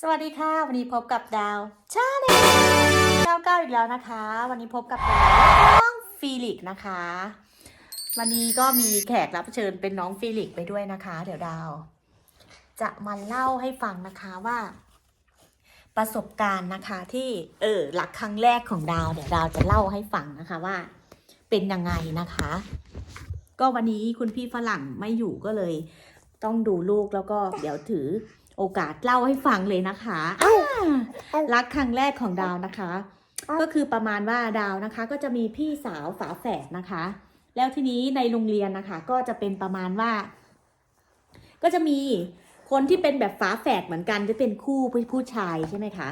สวัสดีค่ะ วันนี้พบกับดาวชาแนลเก้าเก้าอีกแล้วนะคะ วันนี้พบกับดาวน้องฟีลิกนะคะ วันนี้ก็มีแขกรับเชิญเป็นน้องฟีลิกไปด้วยนะคะ เดี๋ยวดาว จะมาเล่าให้ฟังนะคะว่า ประสบการณ์นะคะที่เออรักครั้งแรกของดาวเดี๋ยวดาวจะเล่าให้ฟังนะคะว่า เป็นยังไงนะคะ ก็วันนี้คุณพี่ฝรั่งไม่อยู่ก็เลย ต้องดูลูกแล้วก็เดี๋ยวถือโอกาสเล่าให้ฟังเลยนะคะอ่ารักครั้งแรกของดาวนะคะ ก็คือประมาณว่าดาวนะคะ ก็จะมีพี่สาวฝาแฝดนะคะ แล้วทีนี้ในโรงเรียนนะคะ ก็จะเป็นประมาณว่า ก็จะมีคนที่เป็นแบบฝาแฝดเหมือนกันจะเป็นคู่ผู้ชายใช่ไหมคะ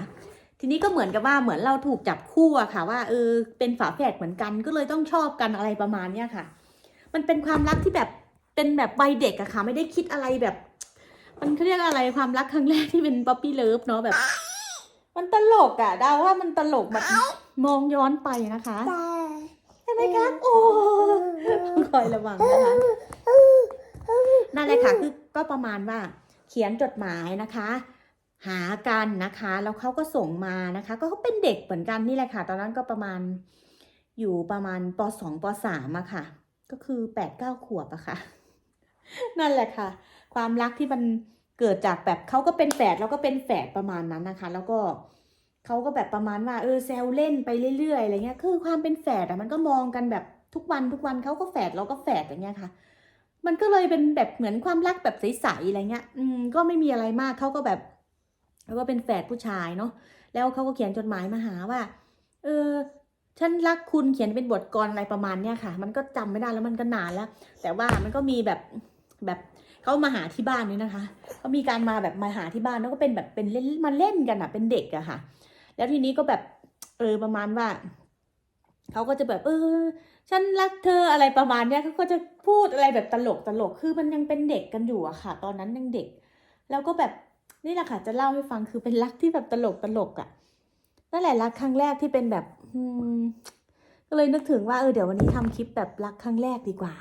ทีนี้ก็เหมือนกับว่าเหมือนเราถูกจับคู่อะค่ะ ว่าเออเป็นฝาแฝดเหมือนกันก็เลยต้องชอบกันอะไรประมาณเนี้ยค่ะ มันเป็นความรักที่แบบ เป็นแบบวัยเด็กอะค่ะ ไม่ได้คิดอะไรแบบ มันเขาเรียกอะไรความรักครั้งแรกที่เป็นป๊อปปี้เลิฟเนาะแบบ มันตลกอะดาวว่ามันตลกแบบมองย้อนไปนะคะใช่ไหมคะโอ้ต้องคอยระวังนะคะนั่นแหละค่ะคือก็ประมาณว่าเขียนจดหมายนะคะหากันนะคะ แล้วเขาก็ส่งมานะคะ ก็เขาเป็นเด็กเหมือนกันนี่แหละค่ะ ตอนนั้นก็ประมาณอยู่ประมาณปสองปสามอะค่ะ ก็คือแปดเก้าขวบอะค่ะ นั่นแหละค่ะ ความรักที่มันเกิดจากแบบเขาก็เป็นแฝดแล้วก็เป็นแฝดประมาณนั้นนะคะ แล้วก็เขาก็แบบประมาณว่าเออแซวเล่นไปเรื่อยๆอะไรเงี้ย คือความเป็นแฝดอะมันก็มองกันแบบทุกวันทุกวันเขาก็แฝดเราก็แฝดอย่างเงี้ยค่ะ มันก็เลยเป็นแบบเหมือนความรักแบบใสๆอะไรเงี้ย อืมก็ไม่มีอะไรมากเขาก็แบบเขาก็เป็นแฝดผู้ชายเนาะแล้วเขาก็เขียนจดหมายมาหาว่า เออฉันรักคุณเขียนเป็นบทกลอนอะไรประมาณเนี้ยค่ะ มันก็จำไม่ได้แล้วมันก็นานแล้ว แต่ว่ามันก็มีแบบ แบบเขามาหาที่บ้านนี่นะคะเขามีการมาแบบมาหาที่บ้านแล้วก็เป็นแบบเป็นเล่นมาเล่นกันอะเป็นเด็กอะค่ะ แล้วทีนี้ก็แบบเออประมาณว่าเขาก็จะแบบเออ ฉันรักเธออะไรประมาณเนี้ยเขาก็จะพูดอะไรแบบตลกตลกคือมันยังเป็นเด็กกันอยู่อะค่ะ ตอนนั้นยังเด็ก แล้วก็แบบนี่แหละค่ะ จะเล่าให้ฟังคือเป็นรักที่แบบตลกตลกอะนั่นแหละรักครั้งแรกที่เป็นแบบ อืมก็เลยนึกถึงว่าเออเดี๋ยววันนี้ทำคลิปแบบรักครั้งแรกดีกว่า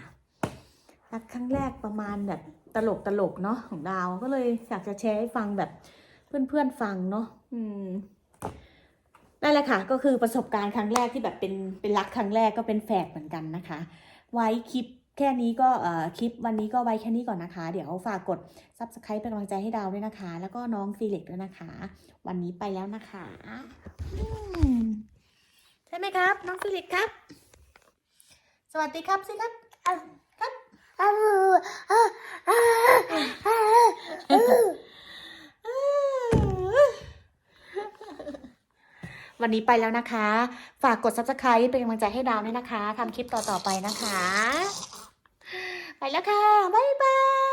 รักครั้งแรกประมาณแบบตลกตลกเนาะของดาวก็เลยอยากจะแชร์ให้ฟังแบบเพื่อนๆฟังเนาะอืมนั่นแหละค่ะก็คือประสบการณ์ครั้งแรกที่แบบเป็นเป็นรักครั้งแรกก็เป็นแฝดเหมือนกันนะคะ ไว้คลิปแค่นี้ก็เอ่อคลิปวันนี้ก็ไว้แค่นี้ก่อนนะคะ เดี๋ยวฝากกด subscribe เป็นกำลังใจให้ดาวด้วยนะคะ แล้วก็น้องฟีเล็กด้วยนะคะ วันนี้ไปแล้วนะคะใช่ไหมครับ น้องฟีเล็กครับ สวัสดีครับสิครับอะครับ วันนี้ไปแล้วนะคะ ฝากกด subscribe เป็นกำลังใจให้ดาวด้วยนะคะทำคลิปต่อ ๆ ไปนะคะ ไปแล้วค่ะ บ๊ายบาย